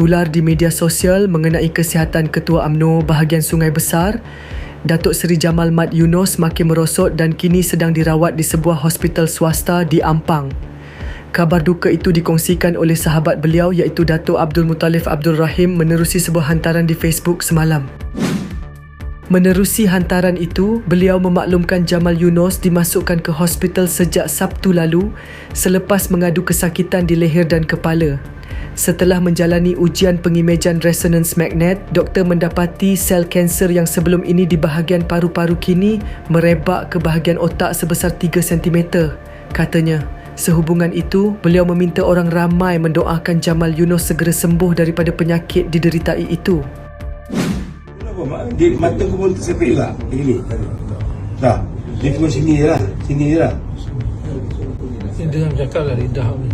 Tular di media sosial mengenai kesihatan Ketua AMNO bahagian Sungai Besar, Datuk Seri Jamal Mat Yunos makin merosot dan kini sedang dirawat di sebuah hospital swasta di Ampang. Kabar duka itu dikongsikan oleh sahabat beliau iaitu Datuk Abdul Muttalif Abdul Rahim menerusi sebuah hantaran di Facebook semalam. Menerusi hantaran itu, beliau memaklumkan Jamal Yunos dimasukkan ke hospital sejak Sabtu lalu selepas mengadu kesakitan di leher dan kepala. Setelah menjalani ujian pengimejan resonans magnet, doktor mendapati sel kanser yang sebelum ini di bahagian paru-paru kini merebak ke bahagian otak sebesar 3 cm. Katanya, sehubungan itu, beliau meminta orang ramai mendoakan Jamal Yunos segera sembuh daripada penyakit dideritai itu. Dia mata kau pun tersepit lah. Ini. Dah. Dia cuma sini je lah. Sini je lah. Ini dengan cakap lah lidah ni.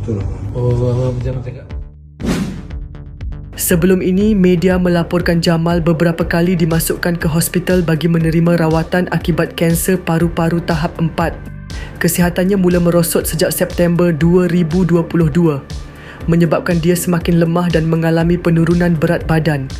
Betul. Oh, oh, oh, jangan cakap. Sebelum ini, media melaporkan Jamal beberapa kali dimasukkan ke hospital bagi menerima rawatan akibat kanser paru-paru tahap 4. Kesihatannya mula merosot sejak September 2022, menyebabkan dia semakin lemah dan mengalami penurunan berat badan.